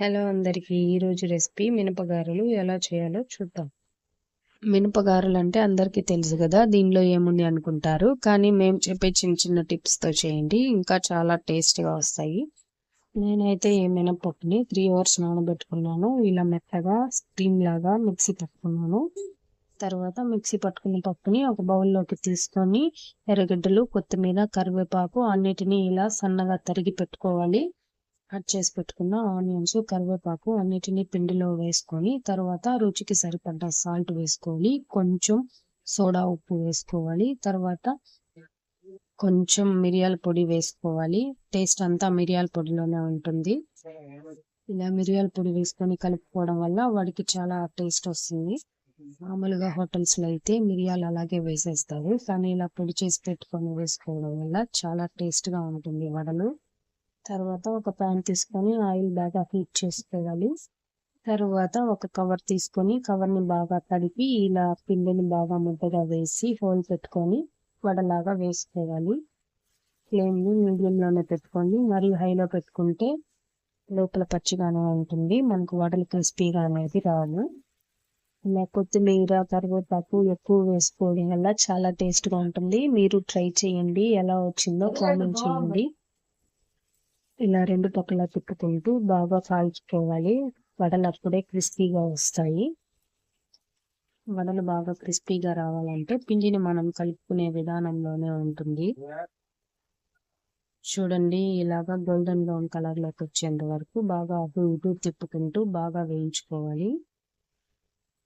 Hello అందరికీ ఈరోజు recipe మినపగారెలు ఎలా చేయాలో చూద్దాం. మినపగారెలు అంటే అందరికీ తెలుసు కదా దీనిలో ఏముంది అనుకుంటారు. కానీ మేము చెప్పే చిన్న చిన్న టిప్స్తో చేయండి ఇంకా చాలా టేస్ట్గా వస్తాయి. నేనైతే ఈ మినపప్పుని త్రీ అవర్స్ నానబెట్టుకున్నాను. ఇలా మెత్తగా స్టీమ్ లాగా మిక్సీ పట్టుకున్నాను. తర్వాత మిక్సీ పట్టుకున్న పప్పుని ఒక బౌల్లోకి తీసుకొని ఎర్రగడ్డలు కొత్తిమీర కరివేపాకు అన్నిటినీ ఇలా సన్నగా తరిగి పెట్టుకోవాలి. కట్ చేసి పెట్టుకున్న ఆనియన్స్ కరివేపాకు అన్నిటిని పిండిలో వేసుకొని తర్వాత రుచికి సరిపడ్డ సాల్ట్ వేసుకోవాలి. కొంచెం సోడా ఉప్పు వేసుకోవాలి. తర్వాత కొంచెం మిరియాల పొడి వేసుకోవాలి. టేస్ట్ అంతా మిరియాల పొడిలోనే ఉంటుంది. ఇలా మిరియాల పొడి వేసుకొని కలుపుకోవడం వల్ల వాడికి చాలా టేస్ట్ వస్తుంది. మామూలుగా హోటల్స్లో అయితే మిరియాలు అలాగే వేసేస్తారు. కానీ ఇలా పొడి చేసి పెట్టుకొని వేసుకోవడం వల్ల చాలా టేస్ట్గా ఉంటుంది వడలు. తర్వాత ఒక ప్యాన్ తీసుకొని ఆయిల్ బాగా హీట్ చేసుకోవాలి. తర్వాత ఒక కవర్ తీసుకొని కవర్ని బాగా తడిపి ఇలా పిండిని బాగా ముద్దగా వేసి హోల్ పెట్టుకొని వడలాగా వేసుకోవాలి. ఫ్లేమ్ని మీడియంలోనే పెట్టుకోండి. మరియు హైలో పెట్టుకుంటే లోపల పచ్చిగానే ఉంటుంది. మనకు వడలు క్రిస్పీగా అనేది రావు ఇలా కొత్తిమీర కరివేపాకు ఎక్కువ వేసుకోవడం వల్ల చాలా టేస్ట్గా ఉంటుంది. మీరు ట్రై చేయండి. ఎలా వచ్చిందో కామెంట్ చేయండి. ఇలా రెండు పక్కల తిప్పుకుంటూ బాగా కాల్చుకోవాలి. వడలు అప్పుడే క్రిస్పీగా వస్తాయి. వడలు బాగా క్రిస్పీగా రావాలంటే పిండిని మనం కలుపుకునే విధానంలోనే ఉంటుంది. చూడండి ఇలాగా గోల్డెన్ బ్రౌన్ కలర్లోకి వచ్చేంత వరకు బాగా అటు ఇటు తిప్పుకుంటూ బాగా వేయించుకోవాలి.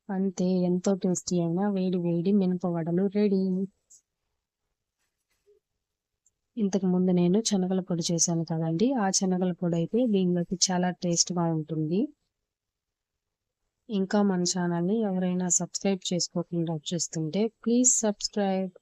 అంతే ఎంతో టేస్టీ అయినా వేడి వేడి మినప వడలు రెడీ. ఇంతకు ముందు నేను శనగల పొడి చేశాను కదండి. ఆ శనగల పొడి అయితే దీనిలోకి చాలా టేస్ట్గా ఉంటుంది. ఇంకా మన ఛానల్ని ఎవరైనా సబ్స్క్రైబ్ చేసుకోకుండా చూస్తుంటే ప్లీజ్ సబ్స్క్రైబ్.